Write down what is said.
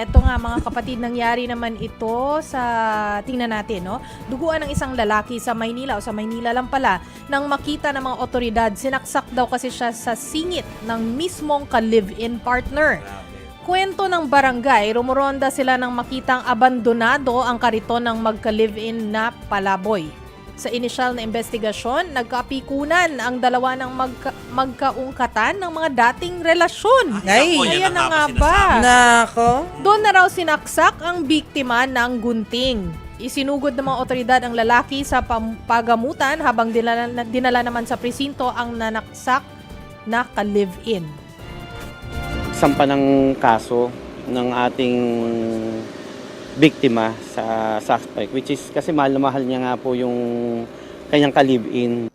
Eto nga mga kapatid, nangyari naman ito sa, tingnan natin, no? Duguan ng isang lalaki sa Maynila o sa Maynila lang pala nang makita ng mga otoridad, sinaksak daw kasi siya sa singit ng mismong ka-live-in partner. Kwento ng barangay, rumuronda sila nang makitang abandonado ang kariton ng magka-live-in na palaboy. Sa inisyal na investigasyon, nagkapikunan ang dalawa ng magka- magkaungkatan ng mga dating relasyon. Ay, yan Ayan na nga ba? Nako. Doon na raw sinaksak ang biktima ng gunting. Isinugod ng mga otoridad ang lalaki sa pam- pagamutan habang dinala, dinala naman sa presinto ang nanaksak na ka-live-in. sampa ng kaso ng ating biktima sa suspect which is kasi mahal na mahal niya nga po yung kanyang ka-live-in.